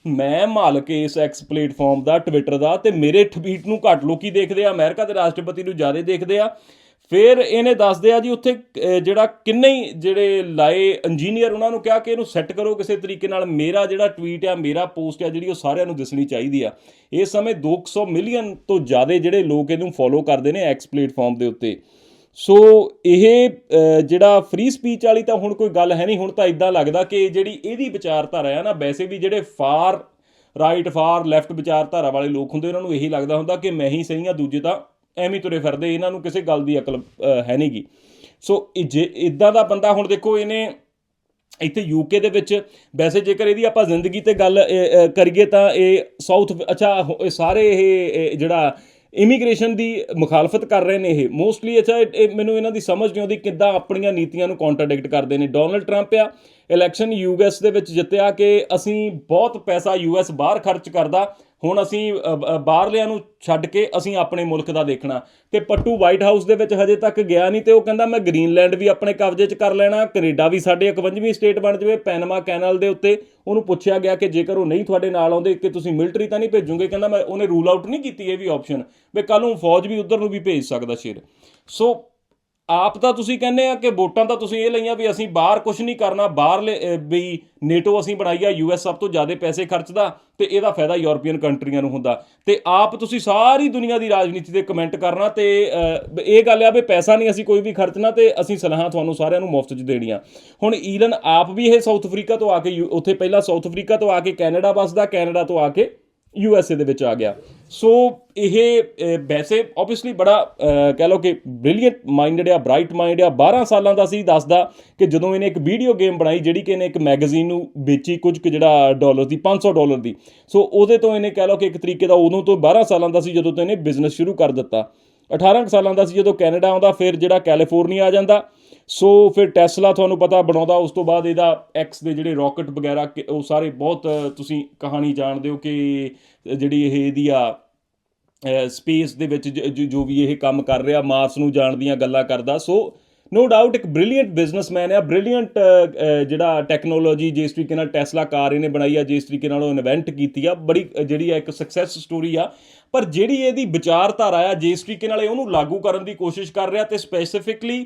ਮੈਂ ਮਾਲਕ ਇਸ ਐਕਸ ਪਲੇਟਫਾਰਮ ਦਾ ਟਵਿੱਟਰ ਦਾ ਤੇ ਮੇਰੇ ਟਵੀਟ ਨੂੰ ਘੱਟ ਲੋਕੀ ਦੇਖਦੇ ਆ, ਅਮਰੀਕਾ ਦੇ ਰਾਸ਼ਟਰਪਤੀ ਨੂੰ ਜ਼ਿਆਦਾ ਦੇਖਦੇ ਆ। ਫਿਰ ਇਹਨੇ ਦੱਸਦੇ ਆ ਜੀ ਉੱਥੇ ਜਿਹੜਾ ਕਿੰਨੇ ਹੀ ਜਿਹੜੇ ਲਾਏ ਇੰਜੀਨੀਅਰ ਉਹਨਾਂ ਨੂੰ ਕਿਹਾ ਕਿ ਇਹਨੂੰ ਸੈੱਟ ਕਰੋ ਕਿਸੇ ਤਰੀਕੇ ਨਾਲ। ਮੇਰਾ ਜਿਹੜਾ ਟਵੀਟ ਆ, ਮੇਰਾ ਪੋਸਟ ਆ, ਜਿਹੜੀ ਉਹ ਸਾਰਿਆਂ ਨੂੰ ਦਿਸਣੀ ਚਾਹੀਦੀ ਆ। ਇਸ ਸਮੇਂ 200 ਮਿਲੀਅਨ ਤੋਂ ਜ਼ਿਆਦਾ ਜਿਹੜੇ ਲੋਕ ਇਹਨੂੰ ਫੋਲੋ ਕਰਦੇ ਨੇ ਐਕਸ ਪਲੇਟਫਾਰਮ ਦੇ ਉੱਤੇ। ਸੋ ਇਹ ਜਿਹੜਾ ਫ੍ਰੀ ਸਪੀਚ ਵਾਲੀ ਤਾਂ ਹੁਣ ਕੋਈ ਗੱਲ ਹੈ ਨਹੀਂ। ਹੁਣ ਤਾਂ ਇਦਾਂ ਲੱਗਦਾ ਕਿ ਜਿਹੜੀ ਇਹਦੀ ਵਿਚਾਰਧਾਰਾ ਆ ਨਾ, ਵੈਸੇ ਵੀ ਜਿਹੜੇ ਫਾਰ ਰਾਈਟ ਫਾਰ ਲੈਫਟ ਵਿਚਾਰਧਾਰਾ ਵਾਲੇ ਲੋਕ ਹੁੰਦੇ, ਉਹਨਾਂ ਨੂੰ ਇਹੀ ਲੱਗਦਾ ਹੁੰਦਾ ਕਿ ਮੈਂ ਹੀ ਸਹੀ ਆ, ਦੂਜੇ ਤਾਂ ਐਵੇਂ ਤੁਰੇ ਫਿਰਦੇ ਇਹਨਾਂ ਨੂੰ ਕਿਸੇ ਗੱਲ ਦੀ ਅਕਲ ਅਹ, ਹੈ ਨਹੀਂਗੀ ਸੋ ਜੇ ਇਦਾਂ ਦਾ ਬੰਦਾ ਹੁਣ ਦੇਖੋ ਇਹਨੇ ਇੱਥੇ ਯੂਕੇ ਦੇ ਵਿੱਚ ਵੈਸੇ ਜੇਕਰ ਇਹਦੀ ਆਪਾਂ ਜ਼ਿੰਦਗੀ ਤੇ ਗੱਲ ਕਰੀਏ ਤਾਂ ਇਹ ਸਾਊਥ ਅੱਛਾ ਸਾਰੇ ਇਹ ਜਿਹੜਾ ਇਮੀਗ੍ਰੇਸ਼ਨ ਦੀ ਮੁਖਾਲਫਤ ਕਰ ਰਹੇ ਨੇ ਇਹ ਮੋਸਟਲੀ ਅੱਛਾ ਇਹ- ਮੈਨੂੰ ਇਹਨਾਂ ਦੀ ਸਮਝ ਨਹੀਂ ਆਉਂਦੀ ਕਿੱਦਾਂ ਆਪਣੀਆਂ ਨੀਤੀਆਂ ਨੂੰ ਕੰਟਰਡਿਕਟ ਕਰਦੇ ਨੇ। ਡੋਨਲਡ ਟਰੰਪ ਆ ਇਲੈਕਸ਼ਨ ਯੂਐਸ ਦੇ ਵਿੱਚ ਜਿੱਤਿਆ ਕਿ ਅਸੀਂ ਬਹੁਤ ਪੈਸਾ ਯੂਐਸ ਬਾਹਰ ਖਰਚ ਕਰਦਾ, ਹੁਣ ਅਸੀਂ ਬਾਹਰਲਿਆਂ ਨੂੰ ਛੱਡ ਕੇ ਅਸੀਂ ਆਪਣੇ ਮੁਲਕ ਦਾ ਦੇਖਣਾ। ਤੇ ਪੱਟੂ ਵਾਈਟ ਹਾਊਸ ਦੇ ਵਿੱਚ ਹਜੇ ਤੱਕ ਗਿਆ ਨਹੀਂ ਤੇ ਉਹ ਕਹਿੰਦਾ, ਮੈਂ ਗ੍ਰੀਨਲੈਂਡ ਵੀ ਆਪਣੇ ਕਬਜ਼ੇ 'ਚ ਕਰ ਲੈਣਾ, ਕੈਨੇਡਾ ਵੀ ਸਾਡੇ 51ਵੀਂ ਸਟੇਟ ਬਣ ਜਾਵੇ। ਪੈਨਮਾ ਕੈਨਲ ਦੇ ਉੱਤੇ ਉਹਨੂੰ ਪੁੱਛਿਆ ਗਿਆ ਕਿ ਜੇਕਰ ਉਹ ਨਹੀਂ ਤੁਹਾਡੇ ਨਾਲ ਆਉਂਦੇ ਕਿ ਤੁਸੀਂ ਮਿਲਟਰੀ ਤਾਂ ਨਹੀਂ ਭੇਜੋਗੇ, ਕਹਿੰਦਾ, ਮੈਂ, ਉਹਨੇ ਰੂਲ ਆਊਟ ਨਹੀਂ ਕੀਤੀ ਇਹ ਵੀ ਆਪਸ਼ਨ ਵੀ ਕੱਲ ਨੂੰ ਫੌਜ ਵੀ ਉਧਰ ਨੂੰ ਵੀ ਭੇਜ ਸਕਦਾ ਸ਼ੇਰ। ਸੋ ਆਪ ਤਾਂ ਤੁਸੀਂ ਕਹਿੰਦੇ ਆ ਕਿ ਵੋਟਾਂ ਤਾਂ ਤੁਸੀਂ ਇਹ ਲਈਆਂ ਵੀ ਅਸੀਂ ਬਾਹਰ ਕੁਝ ਨਹੀਂ ਕਰਨਾ ਬਾਹਰਲੇ ਅਹ, ਵੀ ਨੇਟੋ ਅਸੀਂ ਬਣਾਈ ਆ ਯੂਐਸ ਸਭ ਤੋਂ ਜ਼ਿਆਦਾ ਪੈਸੇ ਖਰਚਦਾ ਤੇ ਇਹਦਾ ਫਾਇਦਾ ਯੂਰੋਪੀਅਨ ਕੰਟਰੀਆਂ ਨੂੰ ਹੁੰਦਾ। ਤੇ ਆਪ ਤੁਸੀਂ ਸਾਰੀ ਦੁਨੀਆ ਦੀ ਰਾਜਨੀਤੀ ਤੇ ਕਮੈਂਟ ਕਰਨਾ ਤੇ ਇਹ ਗੱਲ ਆ ਵੀ ਪੈਸਾ ਨਹੀਂ ਅਸੀਂ ਕੋਈ ਵੀ ਖਰਚਣਾ ਤੇ ਅਸੀਂ ਸਲਾਹਾਂ ਤੁਹਾਨੂੰ ਸਾਰਿਆਂ ਨੂੰ ਮੁਫਤ 'ਚ ਦੇਣੀਆਂ। ਹੁਣ ਈਲਨ ਆਪ ਵੀ ਇਹ ਸਾਊਥ ਅਫਰੀਕਾ ਤੋਂ ਆ ਕੇ ਯੂ- ਉੱਥੇ ਪਹਿਲਾਂ ਸਾਊਥ ਅਫਰੀਕਾ ਤੋਂ ਆ ਕੇ ਕੈਨੇਡਾ ਵਸਦਾ ਕੈਨੇਡਾ ਤੋਂ ਆ ਕੇ ਯੂ ਐਸ ਏ ਦੇ ਵਿੱਚ ਆ ਗਿਆ। ਸੋ ਇਹ ਵੈਸੇ ਆਬਵੀਅਸਲੀ ਬੜਾ ਕਹਿ ਲਓ ਕਿ ਬ੍ਰਿਲੀਅੰਟ ਮਾਈਂਡਡ ਆ ਬ੍ਰਾਈਟ ਮਾਈਂਡ ਆ 12 ਸਾਲਾਂ ਦਾ ਸੀ, ਦੱਸਦਾ ਕਿ ਜਦੋਂ ਇਹਨੇ ਇੱਕ ਵੀਡੀਓ ਗੇਮ ਬਣਾਈ, ਜਿਹੜੀ ਕਿ ਇਹਨੇ ਇੱਕ ਮੈਗਜ਼ੀਨ ਨੂੰ ਵੇਚੀ ਕੁਝ ਕੁ ਜਿਹੜਾ ਡਾਲਰ ਦੀ 500 ਡਾਲਰ ਦੀ। ਸੋ ਉਹਦੇ ਤੋਂ ਇਹਨੇ ਕਹਿ ਲਓ ਕਿ ਇੱਕ ਤਰੀਕੇ ਦਾ ਉਦੋਂ ਤੋਂ 12 ਸਾਲਾਂ ਦਾ ਸੀ, ਜਦੋਂ ਤੋਂ ਇਹਨੇ ਬਿਜ਼ਨਸ ਸ਼ੁਰੂ ਕਰ ਦਿੱਤਾ। 18 ਕੁ ਸਾਲਾਂ ਦਾ ਸੀ, ਜਦੋਂ ਕੈਨੇਡਾ ਆਉਂਦਾ, ਫਿਰ ਜਿਹੜਾ ਕੈਲੀਫੋਰਨੀਆ ਆ ਜਾਂਦਾ। ਸੋ ਫਿਰ ਟੈਸਲਾ ਤੁਹਾਨੂੰ ਪਤਾ ਬਣਾਉਂਦਾ, ਉਸ ਤੋਂ ਬਾਅਦ ਇਹਦਾ ਐਕਸ ਦੇ ਜਿਹੜੇ ਰਾਕਟ ਵਗੈਰਾ ਕਿ ਉਹ ਸਾਰੇ ਬਹੁਤ, ਤੁਸੀਂ ਕਹਾਣੀ ਜਾਣਦੇ ਹੋ ਕਿ ਜਿਹੜੀ ਇਹ ਇਹਦੀ ਆ ਸਪੇਸ ਦੇ ਵਿੱਚ ਜ- ਜ- ਜੋ ਵੀ ਇਹ ਕੰਮ ਕਰ ਰਿਹਾ ਮਾਰਸ ਨੂੰ ਜਾਣ ਦੀਆਂ ਗੱਲਾਂ ਕਰਦਾ। ਸੋ ਨੋ ਡਾਊਟ ਇੱਕ ਬ੍ਰਿਲੀਅੰਟ ਬਿਜ਼ਨਸਮੈਨ ਹੈ ਬ੍ਰਿਲੀਅੰਟ ਜਿਹੜਾ ਟੈਕਨੋਲੋਜੀ ਜਿਸ ਤਰੀਕੇ ਨਾਲ ਟੈਸਲਾ ਕਾਰ ਇਹਨੇ ਬਣਾਈ ਆ, ਜਿਸ ਤਰੀਕੇ ਨਾਲ ਉਹ ਇਨਵੈਂਟ ਕੀਤੀ ਆ, ਬੜੀ ਜਿਹੜੀ ਆ ਇੱਕ ਸਕਸੈਸ ਸਟੋਰੀ ਆ। ਪਰ ਜਿਹੜੀ ਇਹਦੀ ਵਿਚਾਰਧਾਰਾ ਆ, ਜਿਸ ਤਰੀਕੇ ਨਾਲ ਇਹ ਉਹਨੂੰ ਲਾਗੂ ਕਰਨ ਦੀ ਕੋਸ਼ਿਸ਼ ਕਰ ਰਿਹਾ ਤੇ ਸਪੈਸੀਫਿਕਲੀ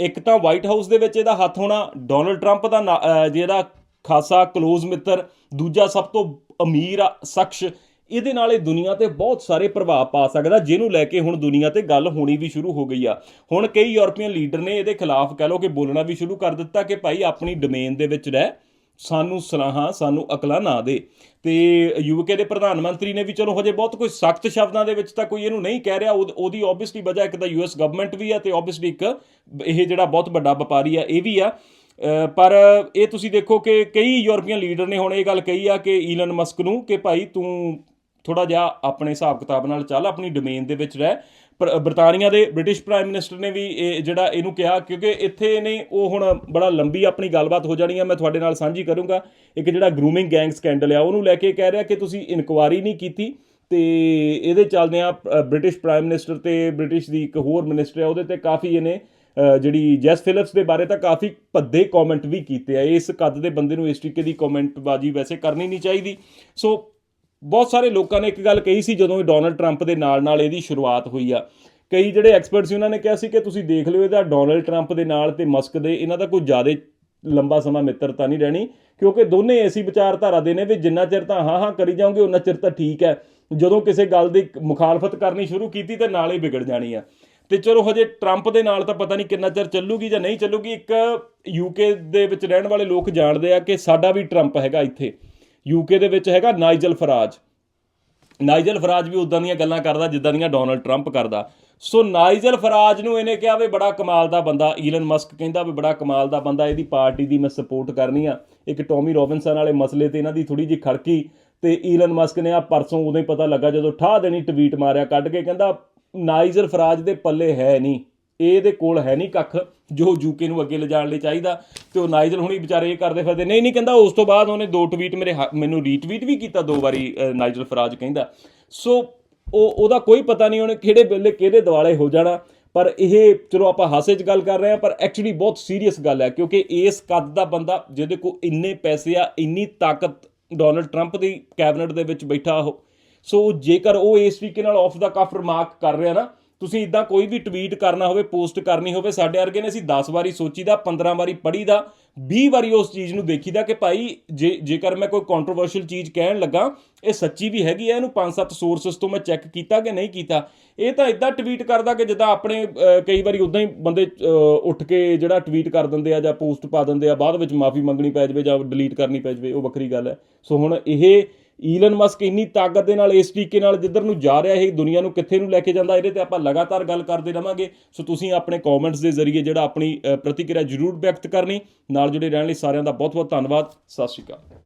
ਇੱਕ ਤਾਂ ਵਾਈਟ ਹਾਊਸ ਦੇ ਵਿੱਚ ਇਹਦਾ ਹੱਥ ਹੋਣਾ ਡੋਨਲਡ ਟਰੰਪ ਦਾ ਨਾ- ਜਿਹਦਾ ਖਾਸਾ ক্লোਜ਼ ਮਿੱਤਰ, ਦੂਜਾ ਸਭ ਤੋਂ ਅਮੀਰ ਆ- ਸ਼ਖਸ, ਇਹਦੇ ਨਾਲ ਇਹ ਦੁਨੀਆ ਤੇ ਬਹੁਤ ਸਾਰੇ ਪ੍ਰਭਾਵ ਪਾ ਸਕਦਾ, ਜਿਹਨੂੰ ਲੈ ਕੇ ਹੁਣ ਦੁਨੀਆ ਤੇ ਗੱਲ ਹੋਣੀ ਵੀ ਸ਼ੁਰੂ ਹੋ ਗਈ ਆ। ਹੁਣ ਕਈ ਯੂਰਪੀਅਨ ਲੀਡਰ ਨੇ ਇਹਦੇ ਖਿਲਾਫ ਕਹਿ ਲਓ ਕਿ ਬੋਲਣਾ ਵੀ ਸ਼ੁਰੂ ਕਰ ਦਿੱਤਾ ਕਿ ਭਾਈ ਆਪਣੀ ਡੋਮੇਨ ਦੇ ਵਿੱਚ ਰਹਿ। ਸਾਨੂੰ ਸਲਾਹਾਂ, ਸਾਨੂੰ ਅਕਲਾਂ ਨਾ ਦੇ। ਤੇ ਯੂਕੇ ਦੇ ਪ੍ਰਧਾਨ ਮੰਤਰੀ ਨੇ ਵੀ ਚਲੋ ਹਜੇ ਬਹੁਤ ਕੋਈ ਸਖਤ ਸ਼ਬਦਾਂ ਦੇ ਵਿੱਚ ਤਾਂ ਕੋਈ ਇਹਨੂੰ ਨਹੀਂ ਕਹਿ ਰਿਹਾ। ਉਹਦੀ ਆਬਵੀਅਸਲੀ ਵਜ੍ਹਾ ਇੱਕ ਤਾਂ ਯੂਐਸ ਗਵਰਨਮੈਂਟ ਵੀ ਆ ਤੇ ਆਬਵੀਅਸਲੀ ਇੱਕ ਇਹ ਜਿਹੜਾ ਬਹੁਤ ਵੱਡਾ ਵਪਾਰੀ ਆ, ਇਹ ਵੀ ਆ। ਪਰ ਇਹ ਤੁਸੀਂ ਦੇਖੋ ਕਿ ਕਈ ਯੂਰਪੀਅਨ ਲੀਡਰ ਨੇ ਹੁਣ ਇਹ ਗੱਲ ਕਹੀ ਆ ਕਿ ਈਲਨ ਮਸਕ ਨੂੰ ਕਿ ਭਾਈ ਤੂੰ ਥੋੜਾ ਜਿਹਾ ਆਪਣੇ ਹਿਸਾਬ ਕਿਤਾਬ ਨਾਲ ਚੱਲ, ਆਪਣੀ ਡੋਮੇਨ ਦੇ ਵਿੱਚ ਰਹਿ। ਪਰ ਬ੍ਰਿਟਾਨੀਆ ਦੇ ਬ੍ਰਿਟਿਸ਼ ਪ੍ਰਾਈਮ ਮਿਨਿਸਟਰ ਨੇ ਵੀ ਇਹ ਜਿਹੜਾ ਇਹਨੂੰ ਕਿਹਾ, ਕਿਉਂਕਿ ਇੱਥੇ ਨੇ ਉਹ ਹੁਣ ਬੜਾ ਲੰਬੀ ਆਪਣੀ ਗੱਲਬਾਤ ਹੋ ਜਾਣੀ ਆ, ਮੈਂ ਤੁਹਾਡੇ ਨਾਲ ਸਾਂਝੀ ਕਰੂੰਗਾ। ਇੱਕ ਜਿਹੜਾ ਗਰੂਮਿੰਗ ਗੈਂਗ ਸਕੈਂਡਲ ਆ, ਉਹਨੂੰ ਲੈ ਕੇ ਕਹਿ ਰਿਹਾ ਕਿ ਤੁਸੀਂ ਇਨਕੁਆਰੀ ਨਹੀਂ ਕੀਤੀ ਤੇ ਇਹਦੇ ਚੱਲਦੇ ਆ ਬ੍ਰਿਟਿਸ਼ ਪ੍ਰਾਈਮ ਮਿਨਿਸਟਰ ਤੇ ਬ੍ਰਿਟਿਸ਼ ਦੀ ਇੱਕ ਹੋਰ ਮਿਨਿਸਟਰ ਆ, ਉਹਦੇ ਤੇ ਕਾਫੀ ਇਹਨੇ ਜਿਹੜੀ ਜੈਸ ਫਿਲਿਪਸ ਦੇ ਬਾਰੇ ਤਾਂ ਕਾਫੀ ਭੱਦੇ ਕਮੈਂਟ ਵੀ ਕੀਤੇ ਆ। ਇਸ ਕੱਦ ਦੇ ਬੰਦੇ ਨੂੰ ਇਸ ਤਰੀਕੇ ਦੀ ਕਮੈਂਟ ਬਾਜੀ ਵੈਸੇ ਕਰਨੀ ਨਹੀਂ ਚਾਹੀਦੀ। ਸੋ ਬਹੁਤ ਸਾਰੇ ਲੋਕਾਂ ਨੇ ਇੱਕ ਗੱਲ ਕਹੀ ਸੀ ਜਦੋਂ ਇਹ ਡੋਨਲਡ ਟਰੰਪ ਦੇ ਨਾਲ ਨਾਲ ਇਹਦੀ ਸ਼ੁਰੂਆਤ ਹੋਈ ਆ। ਕਈ ਜਿਹੜੇ ਐਕਸਪਰਟ ਸੀ, ਉਹਨਾਂ ਨੇ ਕਿਹਾ ਸੀ ਕਿ ਤੁਸੀਂ ਦੇਖ ਲਿਓ ਇਹਦਾ ਡੋਨਲਡ ਟਰੰਪ ਦੇ ਨਾਲ ਤੇ ਮਸਕ ਦੇ, ਇਹਨਾਂ ਦਾ ਕੋਈ ਜ਼ਿਆਦਾ ਲੰਬਾ ਸਮਾਂ ਮਿੱਤਰਤਾ ਨਹੀਂ ਰਹਿਣੀ, ਕਿਉਂਕਿ ਦੋਨੇ ਐਸੀ ਵਿਚਾਰਧਾਰਾ ਦੇ ਨੇ ਵੀ ਜਿੰਨਾ ਚਿਰ ਤਾਂ ਹਾਂ ਹਾਂ ਕਰੀ ਜਾਓਗੇ ਉਹਨਾਂ ਚਿਰ ਤਾਂ ਠੀਕ ਹੈ। ਜਦੋਂ ਕਿਸੇ ਗੱਲ ਦੀ ਮੁਖਾਲਫਤ ਕਰਨੀ ਸ਼ੁਰੂ ਕੀਤੀ ਤਾਂ ਨਾਲ ਹੀ ਵਿਗੜ ਜਾਣੀ ਆ। ਤੇ ਚਲੋ ਹਜੇ ਟਰੰਪ ਦੇ ਨਾਲ ਤਾਂ ਪਤਾ ਨਹੀਂ ਕਿੰਨਾ ਚਿਰ ਚੱਲੂਗੀ ਜਾਂ ਨਹੀਂ ਚੱਲੂਗੀ, ਇੱਕ ਯੂਕੇ ਦੇ ਵਿੱਚ ਰਹਿਣ ਵਾਲੇ ਲੋਕ ਜਾਣਦੇ ਆ ਕਿ ਸਾਡਾ ਵੀ ਟਰੰਪ ਹੈਗਾ ਇੱਥੇ। ਯੂਕੇ ਦੇ ਵਿੱਚ ਹੈਗਾ ਨਾਈਜਲ ਫਰਾਜ। ਨਾਈਜਲ ਫਰਾਜ ਵੀ ਉਦਾਂ ਦੀਆਂ ਗੱਲਾਂ ਕਰਦਾ, ਜਿੱਦਾਂ ਦੀਆਂ ਡੋਨਲਡ ਟਰੰਪ ਕਰਦਾ। ਸੋ ਨਾਈਜਲ ਫਰਾਜ ਨੂੰ ਇਹਨੇ ਕਿਹਾ ਵੀ ਬੜਾ ਕਮਾਲ ਦਾ ਬੰਦਾ, ਈਲਨ ਮਸਕ ਕਹਿੰਦਾ ਵੀ ਬੜਾ ਕਮਾਲ ਦਾ ਬੰਦਾ, ਇਹਦੀ ਪਾਰਟੀ ਦੀ ਮੈਂ ਸਪੋਰਟ ਕਰਨੀ ਆ। ਇੱਕ ਟੌਮੀ ਰੋਬਿਨਸਨ ਵਾਲੇ ਮਸਲੇ ਤੇ ਇਹਨਾਂ ਦੀ ਥੋੜੀ ਜਿਹੀ ਖੜਕੀ ਤੇ ਈਲਨ ਮਸਕ ਨੇ ਆ ਪਰਸੋਂ ਉਦੋਂ ਹੀ ਪਤਾ ਲੱਗਾ ਜਦੋਂ ਠਾਹ ਦੇਣੀ ਟਵੀਟ ਮਾਰਿਆ, ਕੱਢ ਕੇ ਕਹਿੰਦਾ, ਨਾਈਜਲ ਫਰਾਜ ਦੇ ਪੱਲੇ ਹੈ ਨਹੀਂ। ਇਹਦੇ ਕੋਲ ਹੈ ਨਹੀਂ ਕੱਖ ਜੋ ਯੂਕੇ ਨੂੰ ਅੱਗੇ ਲਿਜਾਣ ਲਈ ਚਾਹੀਦਾ। ਤੇ ਉਹ ਨਾਈਜਲ ਹੁਣੀ ਵਿਚਾਰੇ ਇਹ ਕਰਦੇ ਫਿਰਦੇ, ਨਹੀਂ ਨਹੀਂ ਕਹਿੰਦਾ। ਉਸ ਤੋਂ ਬਾਅਦ ਉਹਨੇ ਦੋ ਟਵੀਟ ਮੇਰੇ ਹ- ਮੈਨੂੰ ਰੀਟਵੀਟ ਵੀ ਕੀਤਾ ਦੋ ਵਾਰੀ ਨਾਈਜਲ ਫਰਾਜ ਕਹਿੰਦਾ। ਸੋ ਉਹ, ਉਹਦਾ ਕੋਈ ਪਤਾ ਨਹੀਂ ਉਹਨੇ ਕਿਹੜੇ ਵੇਲੇ ਕਿਹਦੇ ਦਿਵਾਲੇ ਹੋ ਜਾਣਾ। ਪਰ ਇਹ ਚਲੋ ਆਪਾਂ ਹਾਸੇ 'ਚ ਗੱਲ ਕਰ ਰਹੇ ਹਾਂ, ਪਰ ਐਕਚੁਅਲੀ ਬਹੁਤ ਸੀਰੀਅਸ ਗੱਲ ਹੈ, ਕਿਉਂਕਿ ਇਸ ਕੱਦ ਦਾ ਬੰਦਾ ਜਿਹਦੇ ਕੋਲ ਇੰਨੇ ਪੈਸੇ ਆ, ਇੰਨੀ ਤਾਕਤ ਡੋਨਲਡ ਟਰੰਪ ਦੀ ਕੈਬਨਿਟ ਦੇ ਵਿੱਚ ਬੈਠਾ ਉਹ। ਸੋ ਜੇਕਰ ਉਹ ਇਸ ਤਰੀਕੇ ਨਾਲ ਆਫ ਦਾ ਕਫ ਰਿਮਾਰਕ ਕਰ ਰਿਹਾ ਨਾ ਤੁਸੀਂ ਇਦਾਂ ਕੋਈ ਵੀ ਟਵੀਟ ਕਰਨਾ ਹੋਵੇ ਪੋਸਟ ਕਰਨੀ ਹੋਵੇ, ਸਾਡੇ ਵਰਗੇ ਨੇ ਅਸੀਂ 10 ਵਾਰੀ ਸੋਚੀਦਾ 15 ਵਾਰੀ ਪੜੀਦਾ 20 ਵਾਰੀ ਉਸ ਚੀਜ਼ ਨੂੰ ਦੇਖੀਦਾ ਕਿ ਭਾਈ ਜੇ, ਜੇਕਰ ਮੈਂ ਕੋਈ ਕੰਟਰੋਵਰਸ਼ੀਅਲ ਚੀਜ਼ ਕਹਿਣ ਲੱਗਾ, ਇਹ ਸੱਚੀ ਵੀ ਹੈਗੀ ਹੈ ਇਹਨੂੰ 5-7 ਸੋਰਸਸ ਤੋਂ ਮੈਂ ਚੈੱਕ ਕੀਤਾ ਕਿ ਨਹੀਂ ਕੀਤਾ। ਇਹ ਤਾਂ ਇਦਾਂ ਟਵੀਟ ਕਰਦਾ ਕਿ ਜਿੱਦਾਂ ਆਪਣੇ ਕਈ ਵਾਰੀ ਉਦਾਂ ਹੀ ਬੰਦੇ ਉੱਠ ਕੇ ਜਿਹੜਾ ਟਵੀਟ ਕਰ ਦਿੰਦੇ ਆ ਜਾਂ ਪੋਸਟ ਪਾ ਦਿੰਦੇ ਆ, ਬਾਅਦ ਵਿੱਚ ਮਾਫੀ ਮੰਗਣੀ ਪੈ ਜਾਵੇ ਜਾਂ ਡਿਲੀਟ ਕਰਨੀ ਪੈ ਜਾਵੇ, ਉਹ ਵੱਖਰੀ ਗੱਲ ਹੈ। ਸੋ ਹੁਣ ਇਹ ਈਲਨ ਮਸਕ ਇੰਨੀ ਤਾਕਤ ਦੇ ਨਾਲ ਇਸ ਤਰੀਕੇ ਨਾਲ ਜਿੱਧਰ ਨੂੰ ਜਾ ਰਿਹਾ ਇਹ ਦੁਨੀਆ ਨੂੰ ਕਿੱਥੇ ਨੂੰ ਲੈ ਕੇ ਜਾਂਦਾ, ਇਹਦੇ ਤੇ ਆਪਾਂ ਲਗਾਤਾਰ ਗੱਲ ਕਰਦੇ ਰਵਾਂਗੇ। ਸੋ ਤੁਸੀਂ ਆਪਣੇ ਕਮੈਂਟਸ ਦੇ ਜ਼ਰੀਏ ਜਿਹੜਾ ਆਪਣੀ ਪ੍ਰਤੀਕਿਰਿਆ ਜ਼ਰੂਰ ਵਿਅਕਤ ਕਰਨੀ। ਨਾਲ ਜੁੜੇ ਰਹਿਣ ਲਈ ਸਾਰਿਆਂ ਦਾ ਬਹੁਤ ਬਹੁਤ ਧੰਨਵਾਦ। ਸਤਿ ਸ਼੍ਰੀ ਅਕਾਲ।